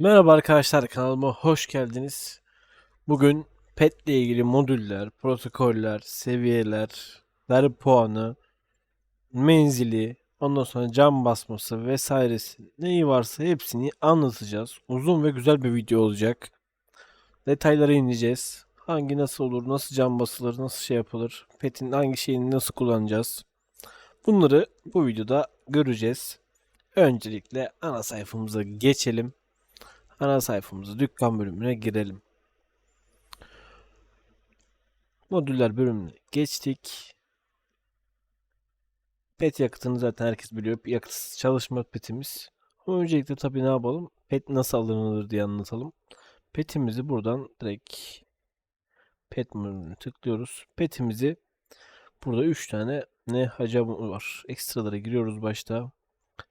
Merhaba arkadaşlar kanalıma hoş geldiniz. Bugün pet ile ilgili modüller, protokoller, seviyeler, ver puanı, menzili, ondan sonra cam basması vesairesi neyi varsa hepsini anlatacağız. Uzun ve güzel bir video olacak. Detaylara ineceğiz. Hangi nasıl olur, nasıl cam basılır, nasıl şey yapılır, petin hangi şeyini nasıl kullanacağız. Bunları bu videoda göreceğiz. Öncelikle ana sayfamıza geçelim. Ana sayfamıza dükkan bölümüne girelim. Modüller bölümüne geçtik. Pet yakıtını zaten herkes biliyor. Yakıtsız çalışma petimiz. Ama öncelikle tabii ne yapalım? Pet nasıl alınır diye anlatalım. Petimizi buradan direkt pet menüne tıklıyoruz. Petimizi burada 3 tane ne hacam var. Ekstralara giriyoruz başta.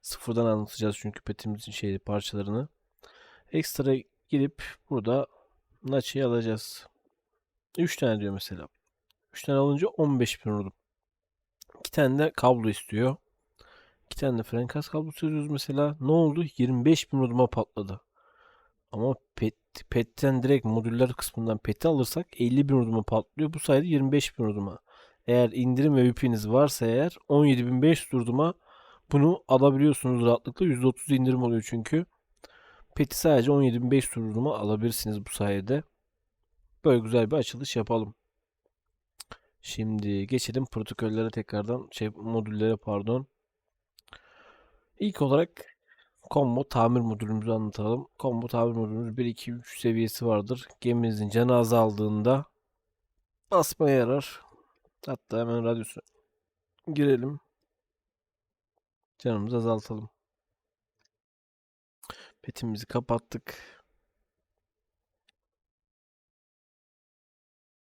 Sıfırdan anlatacağız çünkü petimizin şeyi parçalarını. Ekstra girip burada Nachi'yi alacağız. 3 tane diyor mesela. 3 tane alınca 15 bin vurdum. 2 tane de kablo istiyor. 2 tane de frenkas kablosu yazıyoruz mesela. Ne oldu? 25 bin vurduma patladı. Ama pet, petten direkt modüller kısmından peti alırsak 50 bin vurduma patlıyor. Bu sayede 25 bin vurduma. Eğer indirim ve VIP'iniz varsa eğer 17.500 vurduma bunu alabiliyorsunuz rahatlıkla. %30 indirim oluyor çünkü. Peti sadece 17.500 turnuva alabilirsiniz bu sayede. Böyle güzel bir açılış yapalım. Şimdi geçelim protokollere tekrardan şey modüllere pardon. İlk olarak combo tamir modülümüzü anlatalım. Combo tamir modülümüz 1 2 3 seviyesi vardır. Geminizin canı azaldığında basmaya yarar. Hatta hemen radyosuna girelim. Canımızı azaltalım. Petimizi kapattık.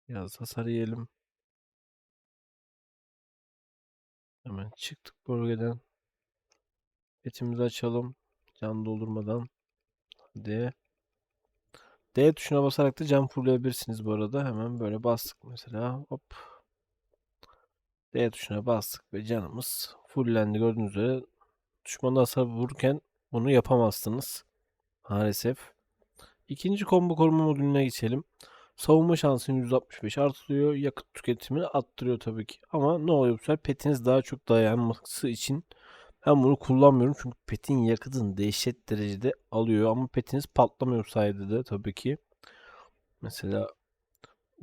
Biraz hasar yiyelim. Hemen çıktık bölgeden. Petimizi açalım. Can doldurmadan. D. D tuşuna basarak da can fullleyebilirsiniz bu arada. Hemen böyle bastık mesela. Hop. D tuşuna bastık ve canımız fulllendi. Gördüğünüz üzere düşmanda hasar vururken bunu yapamazsınız. Maalesef. İkinci combo koruma modülüne geçelim. Savunma şansını 165 artırıyor. Yakıt tüketimini arttırıyor tabii ki. Ama ne oluyor bu sefer? Petiniz daha çok dayanması için ben bunu kullanmıyorum. Çünkü petin yakıtını dehşet derecede alıyor. Ama petiniz patlamıyor sayede de tabii ki. Mesela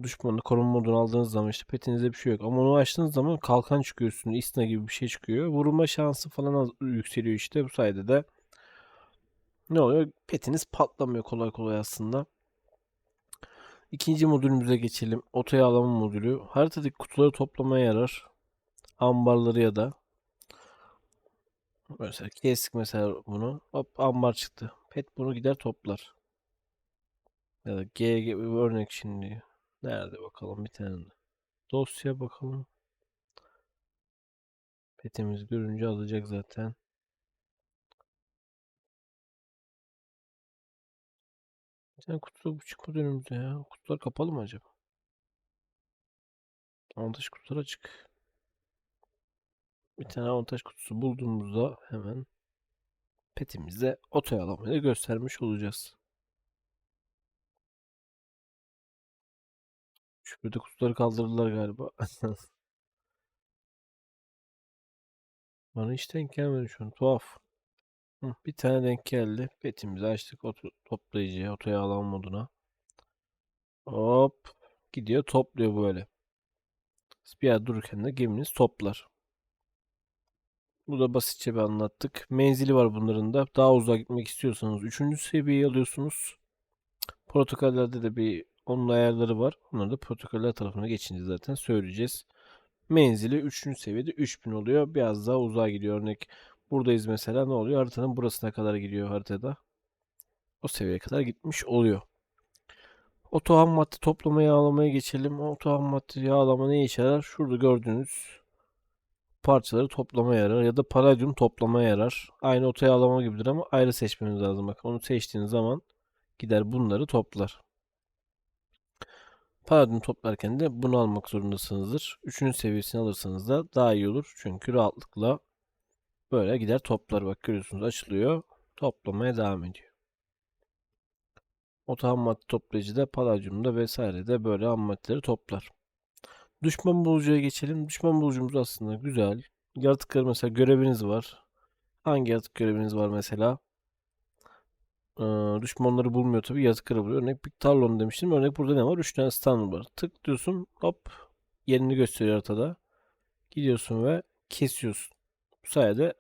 düşmanı koruma modunu aldığınız zaman işte petinizde bir şey yok. Ama onu açtığınız zaman kalkan çıkıyor üstüne. İstina gibi bir şey çıkıyor. Vurulma şansı falan yükseliyor işte. Bu sayede de ne oluyor? Petiniz patlamıyor kolay kolay aslında. İkinci modülümüze geçelim. Oto yağlama modülü. Haritadaki kutuları toplamaya yarar. Ambarları ya da mesela kestik mesela bunu. Hop ambar çıktı. Pet bunu gider toplar. Ya da G gibi bir örnek şimdi. Nerede bakalım bir tane. Dosya bakalım. Petimiz görünce alacak zaten. Tane kutu çıkmadı önümüze ya. Kutular kapalı mı acaba? Avantaj kutular açık. Bir tane avantaj kutusu bulduğumuzda hemen petimize oto yağlamayı göstermiş olacağız. Şüphede kutuları kaldırdılar galiba. Bana hiç denk gelmedi şu an. Tuhaf. Bir tane denk geldi. Petimizi açtık oto toplayıcıya, oto moduna. Hop. Gidiyor topluyor böyle. Bir yer dururken de geminiz toplar. Bu da basitçe bir anlattık. Menzili var bunların da. Daha uzağa gitmek istiyorsanız 3. seviyeyi alıyorsunuz. Protokollerde de bir onun ayarları var. Onları da protokoller tarafına geçince zaten söyleyeceğiz. Menzili 3. seviyede 3000 oluyor. Biraz daha uzağa gidiyor. Örnek buradayız mesela ne oluyor? Haritanın burasına kadar gidiyor haritada. O seviyeye kadar gitmiş oluyor. Oto ham madde toplama yağlamaya geçelim. Oto ham madde yağlama ne işe yarar? Şurada gördüğünüz parçaları toplamaya yarar ya da palladium toplamaya yarar. Aynı oto yağlama gibidir ama ayrı seçmeniz lazım. Bak onu seçtiğiniz zaman gider bunları toplar. Palladium toplarken de bunu almak zorundasınızdır. Üçüncü seviyesini alırsanız da daha iyi olur. Çünkü rahatlıkla böyle gider toplar. Bak görüyorsunuz açılıyor. Toplamaya devam ediyor. Oto ham madde toplayıcıda, paladyumda vesairede böyle ham maddeleri toplar. Düşman bulucuya geçelim. Düşman bulucumuz aslında güzel. Yaratıkları mesela göreviniz var. Hangi yaratık göreviniz var mesela? Ee, düşmanları bulmuyor tabii. Yaratıkları buluyor. Örnek bir Tarlon demiştim. Örnek burada ne var? 3 tane stand var. Tık diyorsun. Hop. Yerini gösteriyor haritada. Gidiyorsun ve kesiyorsun. Bu sayede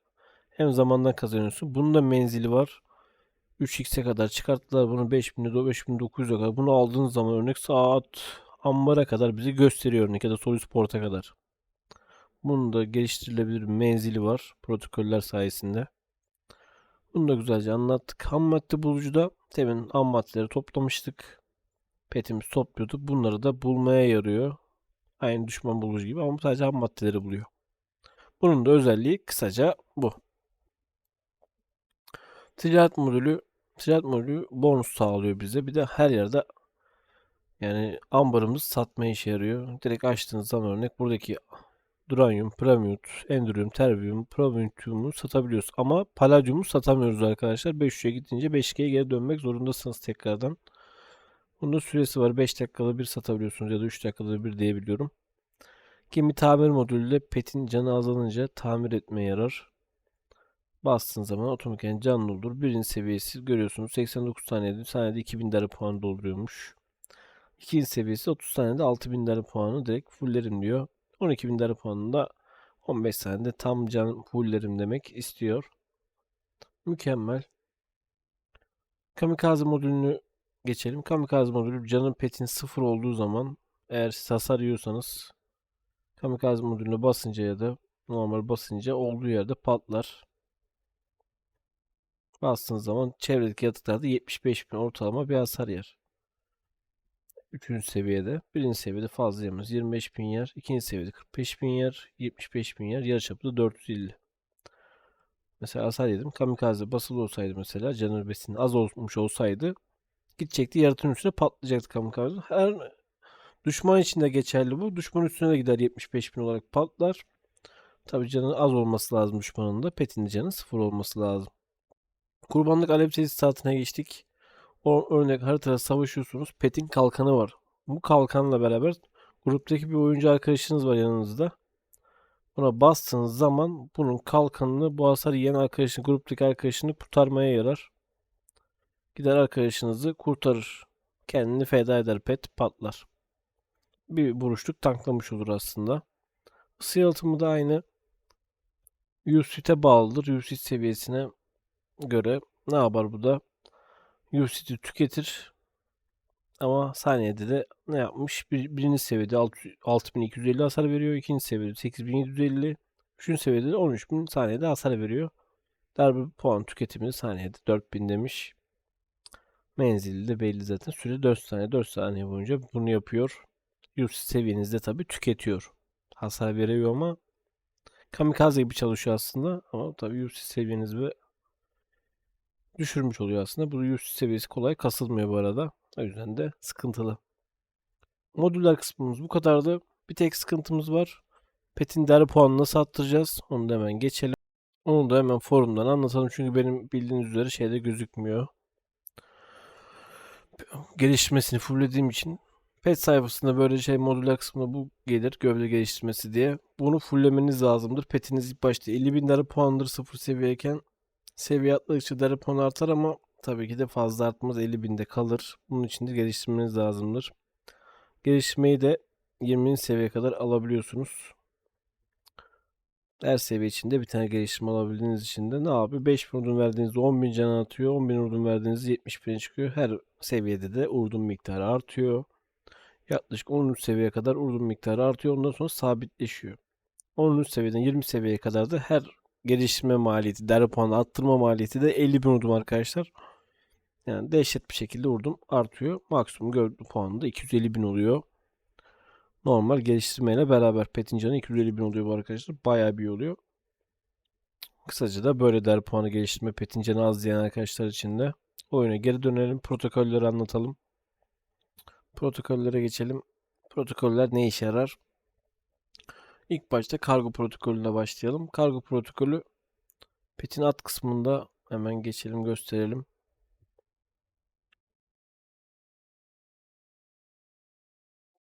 hem zamandan kazanıyorsun. Bunun da menzili var. 3x'e kadar çıkarttılar bunu 5000'e 5900'e kadar. Bunu aldığınız zaman örnek saat ambara kadar bize gösteriyor örnek ya da Solus Port'a kadar. Bunun da geliştirilebilir menzili var protokoller sayesinde. Bunu da güzelce anlattık. Ham madde bulucuda temin ham maddeleri toplamıştık. Petimiz topluyordu. Bunları da bulmaya yarıyor. Aynı düşman bulucu gibi ama sadece ham maddeleri buluyor. Bunun da özelliği kısaca bu. Ticaret modülü ticaret modülü bonus sağlıyor bize. Bir de her yerde yani ambarımız satmaya işe yarıyor. Direkt açtığınız zaman örnek buradaki Duranium, Premium, Endurium, Terbium, Prometheum'u satabiliyoruz. Ama Palladium'u satamıyoruz arkadaşlar. 500'e gidince 5G'ye geri dönmek zorundasınız tekrardan. Bunun süresi var. 5 dakikada bir satabiliyorsunuz ya da 3 dakikada bir diyebiliyorum. Gemi tamir modülüyle petin canı azalınca tamir etmeye yarar. Bastığın zaman otomatikten canlı olur. Birinci seviyesi görüyorsunuz 89 saniyede saniyede 2000 lira puan dolduruyormuş. İkinci seviyesi 30 saniyede 6000 lira puanı direkt fulllerim diyor. 12.000 lira puanında 15 saniyede tam can fulllerim demek istiyor. Mükemmel. Kamikaze modülünü geçelim. Kamikaze modülü canın petin sıfır olduğu zaman eğer siz hasar yiyorsanız kamikaze modülüne basınca ya da normal basınca olduğu yerde patlar. Bastığınız zaman çevredeki yatıklarda 75 bin ortalama bir hasar yer. Üçüncü seviyede. Birinci seviyede fazla yemez. 25 bin yer. ikinci seviyede 45 bin yer. 75 bin yer. Yarıçapı da 450. Mesela hasar yedim. Kamikaze basılı olsaydı mesela canı besin az olmuş olsaydı gidecekti yaratığın üstüne patlayacaktı kamikaze. Her düşman için de geçerli bu. Düşman üstüne de gider 75 bin olarak patlar. Tabi canı az olması lazım düşmanın da. Petin canı sıfır olması lazım. Kurbanlık alev tesisatına geçtik. O örnek haritada savaşıyorsunuz. Pet'in kalkanı var. Bu kalkanla beraber gruptaki bir oyuncu arkadaşınız var yanınızda. Buna bastığınız zaman bunun kalkanını bu hasar yiyen arkadaşın, gruptaki arkadaşını kurtarmaya yarar. Gider arkadaşınızı kurtarır. Kendini feda eder pet patlar. Bir vuruşluk tanklamış olur aslında. Isı yalıtımı da aynı. UC'te bağlıdır. UC seviyesine göre ne yapar bu da? UC'de tüketir. Ama saniyede de ne yapmış? Bir, birinci seviyede 6250 hasar veriyor. ikinci seviyede 8750. Üçüncü seviyede de 13000 saniyede hasar veriyor. Darbe puan tüketimini saniyede 4000 demiş. Menzili de belli zaten. Süre 4 saniye. 4 saniye boyunca bunu yapıyor. UC seviyenizde tabi tüketiyor. Hasar veriyor ama kamikaze gibi çalışıyor aslında. Ama tabi UC seviyeniz ve düşürmüş oluyor aslında. Bu yüz seviyesi kolay kasılmıyor bu arada. O yüzden de sıkıntılı. Modüller kısmımız bu kadardı. Bir tek sıkıntımız var. Pet'in değer puanını nasıl arttıracağız? Onu da hemen geçelim. Onu da hemen forumdan anlatalım. Çünkü benim bildiğiniz üzere şeyde gözükmüyor. Geliştirmesini fulllediğim için Pet sayfasında böyle şey modüller kısmında bu gelir. Gövde geliştirmesi diye. Bunu fulllemeniz lazımdır. Petiniz ilk başta 50 bin lira puandır sıfır seviyeyken Seviye atladıkça değer puan artar ama tabii ki de fazla artmaz 50 binde kalır. Bunun için de geliştirmeniz lazımdır. Geliştirmeyi de 20. seviye kadar alabiliyorsunuz. Her seviye içinde bir tane geliştirme alabildiğiniz için de ne yapıyor? 5000 urdun verdiğinizde 10.000 can atıyor. 10.000 urdun verdiğinizde 70 çıkıyor. Her seviyede de urdun miktarı artıyor. Yaklaşık 13 seviye kadar urdun miktarı artıyor. Ondan sonra sabitleşiyor. 13 seviyeden 20 seviyeye kadar da her geliştirme maliyeti, derbi puanı arttırma maliyeti de 50 bin vurdum arkadaşlar. Yani dehşet bir şekilde vurdum. Artıyor. Maksimum gördüğü puanı da 250 bin oluyor. Normal geliştirmeyle beraber petin canı 250 bin oluyor bu arkadaşlar. Bayağı bir oluyor. Kısaca da böyle der puanı geliştirme petin canı az diyen arkadaşlar için de oyuna geri dönelim. Protokolleri anlatalım. Protokollere geçelim. Protokoller ne işe yarar? İlk başta kargo protokolüne başlayalım. Kargo protokolü petin alt kısmında hemen geçelim gösterelim.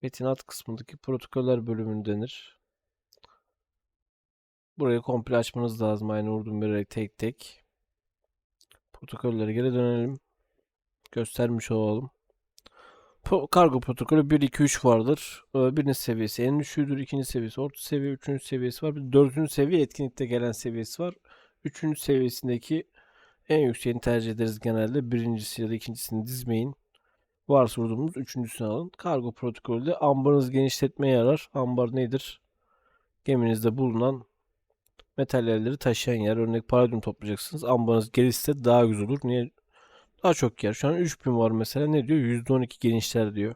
Metin alt kısmındaki protokoller bölümünü denir. Burayı komple açmanız lazım aynı vurdum vererek tek tek. Protokollere geri dönelim. Göstermiş olalım. Kargo protokolü 1, 2, 3 vardır. Ee, Birinci seviyesi en düşüğüdür. ikinci seviyesi orta seviye. Üçüncü seviyesi var. Bir dördüncü seviye etkinlikte gelen seviyesi var. Üçüncü seviyesindeki en yükseğini tercih ederiz genelde. Birincisi ya da ikincisini dizmeyin. Varsa vurduğumuz üçüncüsünü alın. Kargo protokolü de ambarınızı genişletmeye yarar. Ambar nedir? Geminizde bulunan materyalleri taşıyan yer. Örnek paradyum toplayacaksınız. Ambarınız gelişse daha güzel olur. Niye? Daha çok yer. Şu an 3000 var mesela. Ne diyor? %12 genişler diyor.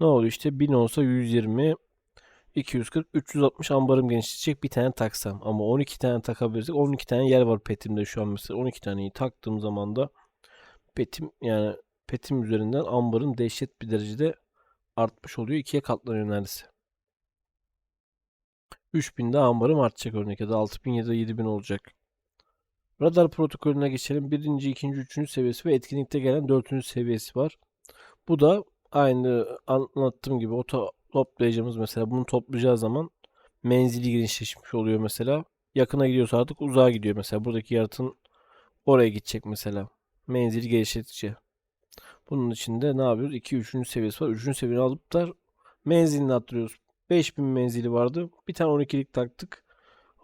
Ne oluyor işte 1000 olsa 120 240 360 ambarım genişleyecek bir tane taksam ama 12 tane takabilirsek 12 tane yer var petimde şu an mesela 12 taneyi taktığım zaman da petim yani petim üzerinden ambarım dehşet bir derecede artmış oluyor. ikiye katlanıyor neredeyse. 3000'de ambarım artacak örnek ya da 6000 ya da 7000 olacak. Radar protokolüne geçelim. Birinci, ikinci, üçüncü seviyesi ve etkinlikte gelen dördüncü seviyesi var. Bu da aynı anlattığım gibi o to- toplayacağımız mesela bunu toplayacağı zaman menzili genişleşmiş oluyor mesela. Yakına gidiyorsa artık uzağa gidiyor mesela. Buradaki yaratığın oraya gidecek mesela. Menzili genişlettikçe. Bunun içinde ne yapıyoruz? 2 3. seviyesi var. 3. seviyeyi alıp da menzilini arttırıyoruz. 5000 menzili vardı. Bir tane 12'lik taktık.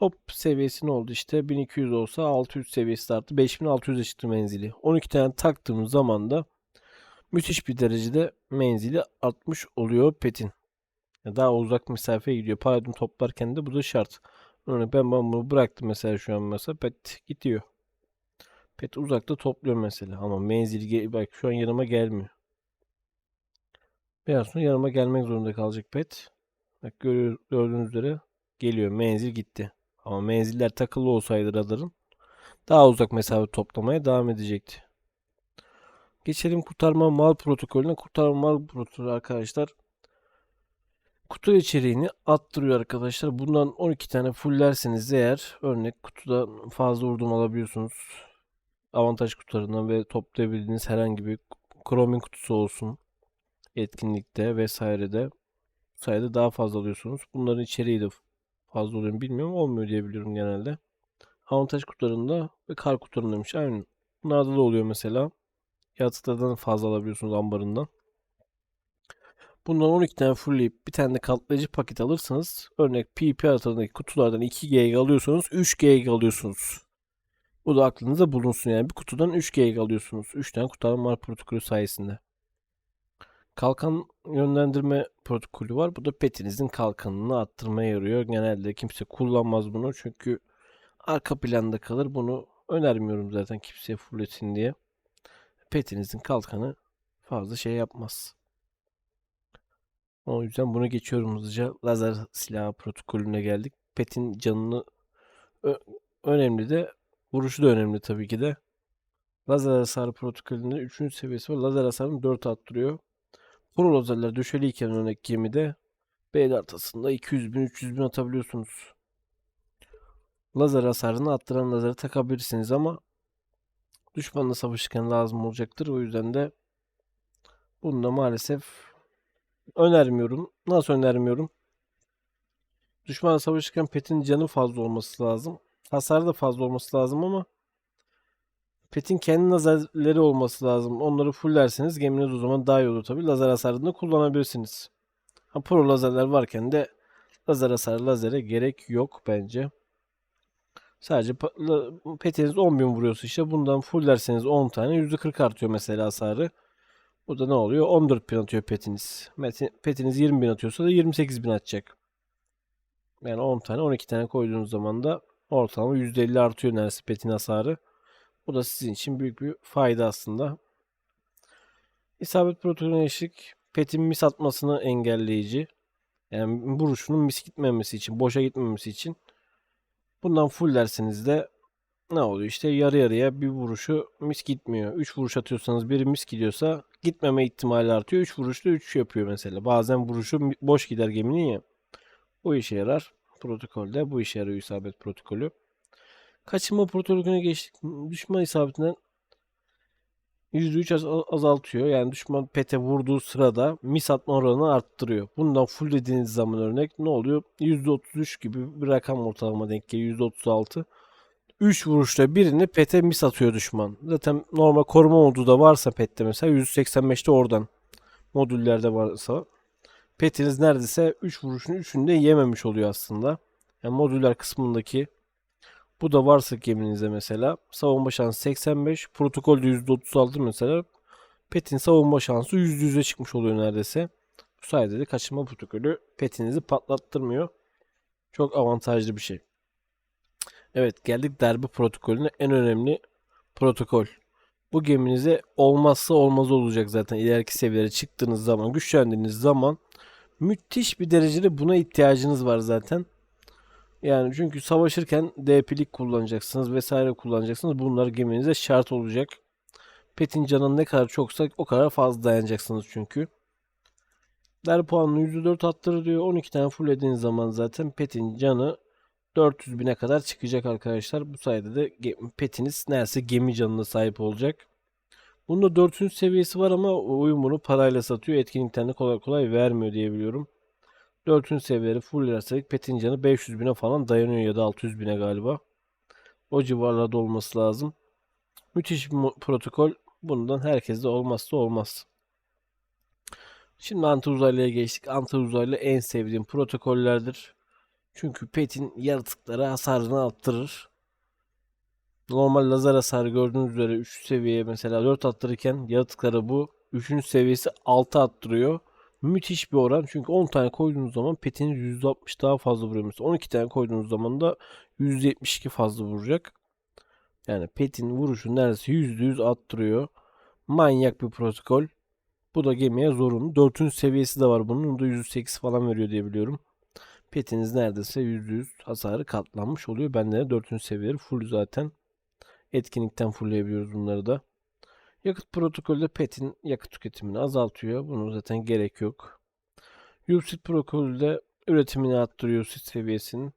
Hop seviyesi ne oldu işte 1200 olsa 600 seviyesi arttı. 5600'e çıktı menzili. 12 tane taktığımız zaman da müthiş bir derecede menzili artmış oluyor petin. Daha uzak mesafeye gidiyor. Paradigm toplarken de bu da şart. Örneğin ben, bunu bıraktım mesela şu an mesela pet gidiyor. Pet uzakta topluyor mesela ama menzili ge- bak şu an yanıma gelmiyor. Biraz sonra yanıma gelmek zorunda kalacak pet. Bak gördüğünüz üzere geliyor. Menzil gitti. Ama menziller takılı olsaydı radarın daha uzak mesafe toplamaya devam edecekti. Geçelim kurtarma mal protokolüne. Kurtarma mal protokolü arkadaşlar kutu içeriğini attırıyor arkadaşlar. Bundan 12 tane fullerseniz eğer örnek kutuda fazla vurdum alabiliyorsunuz. Avantaj kutularından ve toplayabildiğiniz herhangi bir Chromin kutusu olsun etkinlikte vesairede bu sayede daha fazla alıyorsunuz. Bunların içeriği de fazla oluyor mu bilmiyorum. Olmuyor diye biliyorum genelde. Avantaj kutularında ve kar kutularında demiş. Aynen. Bunlarda da oluyor mesela. Yaratıklardan fazla alabiliyorsunuz ambarından. Bundan 12 tane fullleyip bir tane de katlayıcı paket alırsanız örnek PP haritasındaki kutulardan 2 GG alıyorsanız 3 GG alıyorsunuz. Bu da aklınızda bulunsun yani. Bir kutudan 3 GG alıyorsunuz. 3 tane kurtarma var protokolü sayesinde. Kalkan yönlendirme protokolü var. Bu da petinizin kalkanını attırmaya yarıyor. Genelde kimse kullanmaz bunu çünkü arka planda kalır. Bunu önermiyorum zaten kimseye fullletin diye. Petinizin kalkanı fazla şey yapmaz. O yüzden bunu geçiyorum hızlıca. Lazer silahı protokolüne geldik. Pet'in canını önemli de vuruşu da önemli tabii ki de. Lazer hasarı protokolünde 3. seviyesi var. Lazer hasarını 4 arttırıyor. Pro lazerler düşeliyken örnek gemide B haritasında 200 bin 300 bin atabiliyorsunuz. Lazer hasarını arttıran lazeri takabilirsiniz ama düşmanla savaşırken lazım olacaktır. O yüzden de bunu da maalesef önermiyorum. Nasıl önermiyorum? Düşmanla savaşırken petin canı fazla olması lazım. Hasarı da fazla olması lazım ama petin kendi lazerleri olması lazım. Onları fulllerseniz geminiz o zaman daha iyi olur tabi. Lazer hasarını kullanabilirsiniz. Ha, pro lazerler varken de lazer hasarı lazere gerek yok bence. Sadece petiniz 10.000 vuruyorsa işte bundan fulllerseniz 10 tane %40 artıyor mesela hasarı. Bu da ne oluyor? 14.000 atıyor petiniz. Petiniz 20.000 atıyorsa da 28.000 atacak. Yani 10 tane 12 tane koyduğunuz zaman da ortalama %50 artıyor neredeyse petin hasarı. Bu da sizin için büyük bir fayda aslında. İsabet protokolüne eşlik petin mis atmasını engelleyici. Yani vuruşunun mis gitmemesi için, boşa gitmemesi için. Bundan fulllerseniz de ne oluyor? İşte yarı yarıya bir vuruşu mis gitmiyor. 3 vuruş atıyorsanız biri mis gidiyorsa gitmeme ihtimali artıyor. 3 vuruşta 3 yapıyor mesela. Bazen vuruşu boş gider geminin ya. Bu işe yarar. Protokolde bu işe yarıyor isabet protokolü. Kaçınma protokolüne geçtik. Düşman isabetinden %3 az- azaltıyor. Yani düşman pete vurduğu sırada mis atma oranını arttırıyor. Bundan full dediğiniz zaman örnek ne oluyor? %33 gibi bir rakam ortalama denk geliyor. %36. 3 vuruşta birini pete mis atıyor düşman. Zaten normal koruma modu da varsa pette mesela 185'te oradan modüllerde varsa petiniz neredeyse 3 vuruşun 3'ünü de yememiş oluyor aslında. Yani modüller kısmındaki bu da varsa geminizde mesela savunma şansı 85, protokolde %36 mesela petin savunma şansı %100'e çıkmış oluyor neredeyse. Bu sayede de kaçırma protokolü petinizi patlattırmıyor. Çok avantajlı bir şey. Evet geldik darbe protokolüne en önemli protokol. Bu geminize olmazsa olmaz olacak zaten ileriki seviyelere çıktığınız zaman, güçlendiğiniz zaman müthiş bir derecede buna ihtiyacınız var zaten. Yani çünkü savaşırken DP'lik kullanacaksınız vesaire kullanacaksınız. Bunlar geminize şart olacak. Petin canı ne kadar çoksa o kadar fazla dayanacaksınız çünkü. Der puanını %4 attırır diyor. 12 tane fulllediğiniz zaman zaten petin canı 400 bine kadar çıkacak arkadaşlar. Bu sayede de petiniz neredeyse gemi canına sahip olacak. Bunda 400 seviyesi var ama oyun bunu parayla satıyor. Etkinlikten de kolay kolay vermiyor diye biliyorum. 400 seviyeleri fulllersek petin canı 500 bine falan dayanıyor ya da 600 bine galiba. O civarlarda olması lazım. Müthiş bir protokol. Bundan herkeste olmazsa olmaz. Şimdi anti uzaylıya geçtik. Anti uzaylı en sevdiğim protokollerdir. Çünkü petin yaratıklara hasarını arttırır. Normal lazer hasarı gördüğünüz üzere 3 seviyeye mesela 4 attırırken yaratıklara bu 3. seviyesi 6 attırıyor. Müthiş bir oran çünkü 10 tane koyduğunuz zaman petiniz %60 daha fazla vuruyor. Mesela 12 tane koyduğunuz zaman da %72 fazla vuracak. Yani petin vuruşu neredeyse %100 attırıyor. Manyak bir protokol. Bu da gemiye zorunlu. 4. seviyesi de var bunun. Da %8 falan veriyor diye biliyorum. Petiniz neredeyse %100 hasarı katlanmış oluyor. Bende de 4. seviyeleri full zaten. Etkinlikten fullleyebiliyoruz bunları da. Yakıt protokolü petin yakıt tüketimini azaltıyor. Bunun zaten gerek yok. Usit protokolü de üretimini arttırıyor Usit seviyesinin.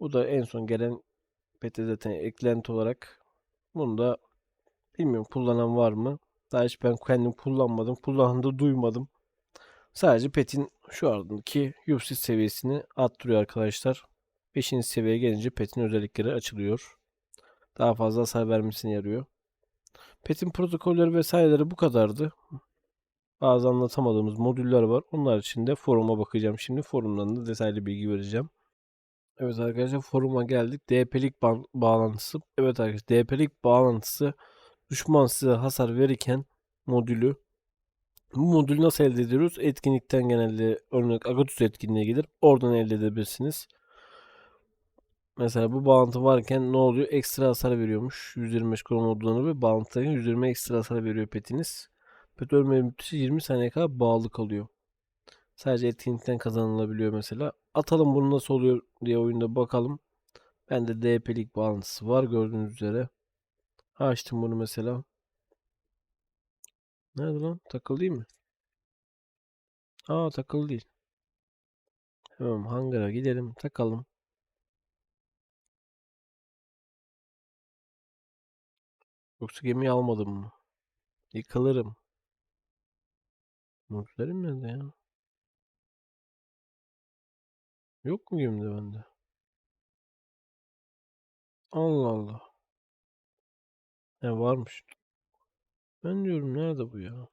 Bu da en son gelen pete zaten eklenti olarak. Bunu da bilmiyorum kullanan var mı? Daha hiç ben kendim kullanmadım. Kullanan da duymadım. Sadece petin şu andaki Usit seviyesini arttırıyor arkadaşlar. 5. seviyeye gelince petin özellikleri açılıyor. Daha fazla hasar vermesine yarıyor. Pet'in protokolleri vesaireleri bu kadardı. Bazı anlatamadığımız modüller var. Onlar için de foruma bakacağım. Şimdi forumdan da detaylı bilgi vereceğim. Evet arkadaşlar foruma geldik. DP'lik ba- bağlantısı. Evet arkadaşlar DP'lik bağlantısı düşman size hasar verirken modülü bu modülü nasıl elde ediyoruz? Etkinlikten genelde örnek Agatus etkinliğe gelir. Oradan elde edebilirsiniz. Mesela bu bağlantı varken ne oluyor? Ekstra hasar veriyormuş. 125 krom olduğunu ve bağlantıdayken 120 ekstra hasar veriyor petiniz. Pet ölme müddeti 20 saniye kadar bağlı kalıyor. Sadece etkinlikten kazanılabiliyor mesela. Atalım bunu nasıl oluyor diye oyunda bakalım. Bende DP'lik bağlantısı var gördüğünüz üzere. Açtım bunu mesela. Nerede lan? Takılı değil mi? Aa takılı değil. Hemen hangara gidelim takalım. Yoksa gemiyi almadım mı? Yıkılırım. Modüllerim nerede ya? Yok mu gemide bende? Allah Allah. He varmış. Ben diyorum nerede bu ya?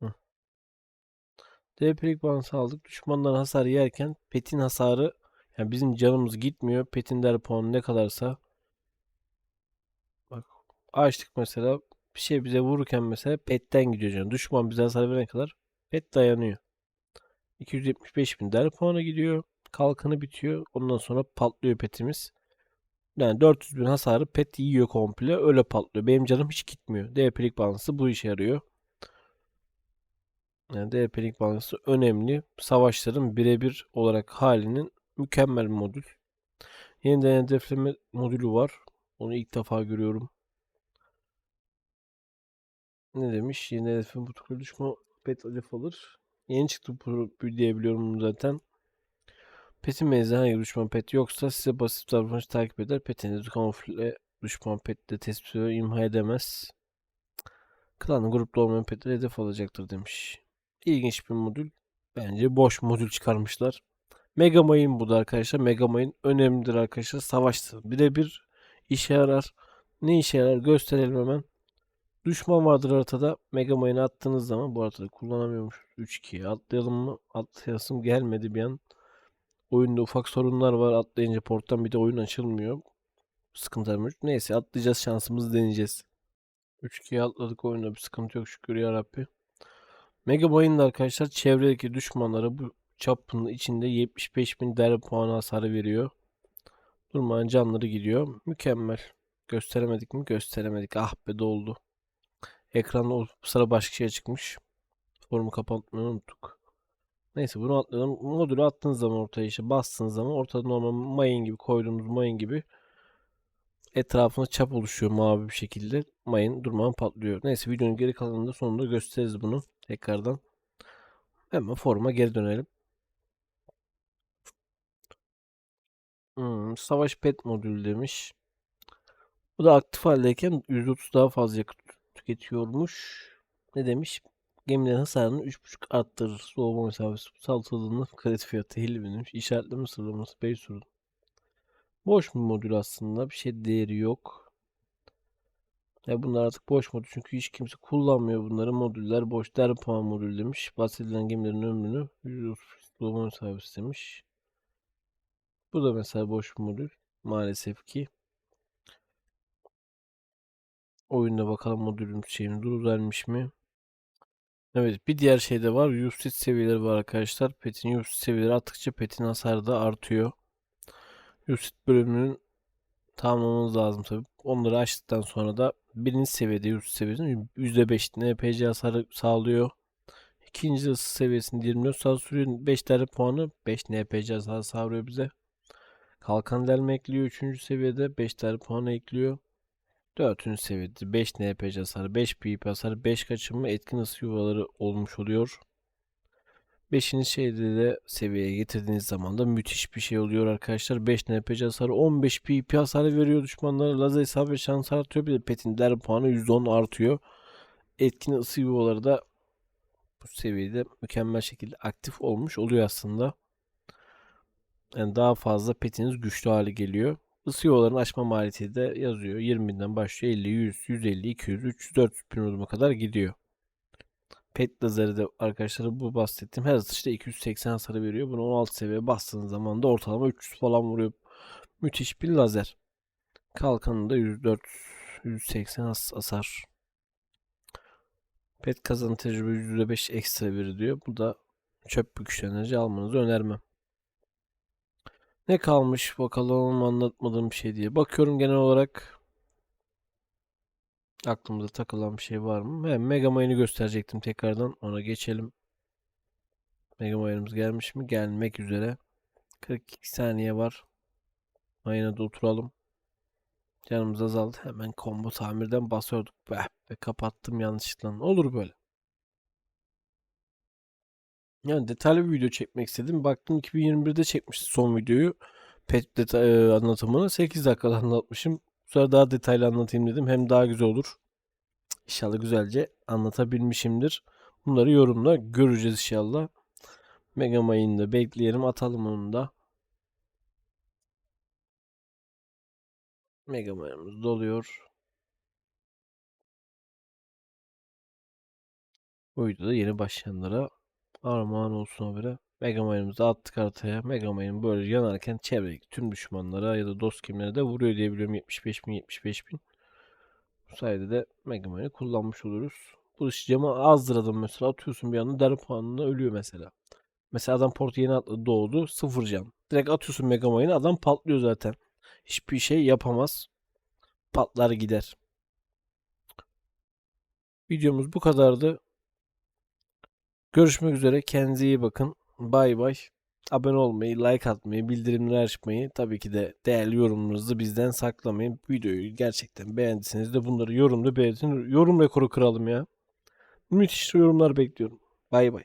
Heh. DP'lik bağlantısı aldık. Düşmandan hasar yerken petin hasarı yani bizim canımız gitmiyor. Petin der puanı ne kadarsa açtık mesela bir şey bize vururken mesela petten gidiyor canım. Düşman bize hasar verene kadar pet dayanıyor. 275 bin der puana gidiyor. Kalkanı bitiyor. Ondan sonra patlıyor petimiz. Yani 400 bin hasarı pet yiyor komple. Öyle patlıyor. Benim canım hiç gitmiyor. DP'lik bağlantısı bu işe yarıyor. Yani DP'lik bağlantısı önemli. Savaşların birebir olarak halinin mükemmel bir modül. Yeniden hedefleme modülü var. Onu ilk defa görüyorum. Ne demiş? Yeni hedefleme protokolü düşman pet hedef alır. Yeni çıktı bu diye biliyorum bunu zaten. Petin menzili hangi düşman pet yoksa size basit davranış takip eder. Petinizi kamufle Düşman pette tespit ve imha edemez. Klanın grupta olmayan petler hedef alacaktır demiş. İlginç bir modül. Bence boş modül çıkarmışlar. Mega Mayın bu da arkadaşlar. Mega Mayın önemlidir arkadaşlar. Savaşta birebir işe yarar. Ne işe yarar gösterelim hemen. Düşman vardır haritada. Mega Mayın'ı attığınız zaman bu haritada kullanamıyormuş. 3-2'ye atlayalım mı? Atlayasım gelmedi bir an. Oyunda ufak sorunlar var. Atlayınca porttan bir de oyun açılmıyor. Sıkıntı var. Neyse atlayacağız şansımızı deneyeceğiz. 3-2'ye atladık oyunda bir sıkıntı yok şükür ya Rabbi. Mega Mayın da arkadaşlar çevredeki düşmanlara bu çapının içinde 75.000 değer puanı hasarı veriyor. Durmayan canları gidiyor. Mükemmel. Gösteremedik mi? Gösteremedik. Ah be doldu. Ekranda o sıra başka şey çıkmış. Forumu kapatmayı unuttuk. Neyse bunu atlayalım. Modülü attığınız zaman ortaya işte bastığınız zaman ortada normal mayın gibi koyduğumuz mayın gibi etrafında çap oluşuyor mavi bir şekilde. Mayın durmadan patlıyor. Neyse videonun geri kalanında sonunda gösteririz bunu tekrardan. Hemen foruma geri dönelim. Hmm, savaş pet modülü demiş. Bu da aktif haldeyken %30 daha fazla yakıt tüketiyormuş. Ne demiş? Gemilerin hasarını 3.5 arttırır. Soğuma mesafesi, saltılığını, kredi fiyatı 50 binmiş. İşaretleme sıralaması 5 sorun. Boş bir modül aslında. Bir şey değeri yok. Ya bunlar artık boş modül çünkü hiç kimse kullanmıyor bunları. Modüller boş. Der puan modül demiş. Bahsedilen gemilerin ömrünü 130 soğuma mesafesi demiş. Bu da mesela boş bir modül. Maalesef ki. Oyunda bakalım modülün şeyini düzelmiş mi? Evet bir diğer şey de var. Usage seviyeleri var arkadaşlar. Pet'in usage seviyeleri arttıkça pet'in hasarı da artıyor. Usage bölümünün tamamlamamız lazım tabi. Onları açtıktan sonra da birinci seviyede usage seviyesinin %5 NPC hasarı sağlıyor. İkinci ısı seviyesinde 24 saat sürüyor. 5 tane puanı 5 NPC hasarı sağlıyor bize. Kalkan delme ekliyor. Üçüncü seviyede 5 tane puan ekliyor. 4. seviyede 5 NPC hasarı, 5 PvP hasarı, 5 kaçınma etkin ısı yuvaları olmuş oluyor. 5. şeyde de seviyeye getirdiğiniz zaman da müthiş bir şey oluyor arkadaşlar. 5 NPC hasarı, 15 PvP hasarı veriyor düşmanlara. Lazer isabet ve şans artıyor. Bir de petin der puanı %10 artıyor. Etkin ısı yuvaları da bu seviyede mükemmel şekilde aktif olmuş oluyor aslında. Yani daha fazla petiniz güçlü hale geliyor. Isı yuvalarını açma maliyeti de yazıyor. 20.000'den başlıyor. 50, 100, 150, 200, 300, 400 bin oduma kadar gidiyor. Pet lazeri de arkadaşlar bu bahsettiğim her atışta 280 hasarı veriyor. Bunu 16 seviye bastığınız zaman da ortalama 300 falan vuruyor. Müthiş bir lazer. Kalkanında 104 180 has hasar. Pet kazanı tecrübe %5 ekstra veriyor diyor. Bu da çöp güçlendirici almanızı önermem. Ne kalmış bakalım anlatmadığım bir şey diye. Bakıyorum genel olarak aklımda takılan bir şey var mı? He, Mega Mayın'ı gösterecektim tekrardan. Ona geçelim. Mega Mayın'ımız gelmiş mi? Gelmek üzere. 42 saniye var. Mayına da oturalım. Canımız azaldı. Hemen combo tamirden basıyorduk. Be, be kapattım yanlışlıkla. Olur böyle. Yani detaylı bir video çekmek istedim. Baktım 2021'de çekmiştim son videoyu. Pet detay, anlatımını 8 dakikada anlatmışım. Bu sefer daha detaylı anlatayım dedim. Hem daha güzel olur. İnşallah güzelce anlatabilmişimdir. Bunları yorumla göreceğiz inşallah. Mega Mayını da bekleyelim. Atalım onu da. Mega Mayımız doluyor. Bu videoda yeni başlayanlara armağan olsun habere. Mega Man'ımızı attık haritaya. Mega Man'ın böyle yanarken çevredeki tüm düşmanlara ya da dost kimlere de vuruyor diye biliyorum 75 bin 75 bin. Bu sayede de Mega Man'ı kullanmış oluruz. Bu camı azdır adam mesela atıyorsun bir anda der puanında ölüyor mesela. Mesela adam port yeni atladı doğdu sıfır can. Direkt atıyorsun Mega Man'ı adam patlıyor zaten. Hiçbir şey yapamaz. Patlar gider. Videomuz bu kadardı. Görüşmek üzere. Kendinize iyi bakın. Bay bay. Abone olmayı, like atmayı, bildirimleri açmayı, tabii ki de değerli yorumlarınızı bizden saklamayın. Videoyu gerçekten beğendiyseniz de bunları yorumda belirtin. Yorum rekoru kıralım ya. Müthiş yorumlar bekliyorum. Bay bay.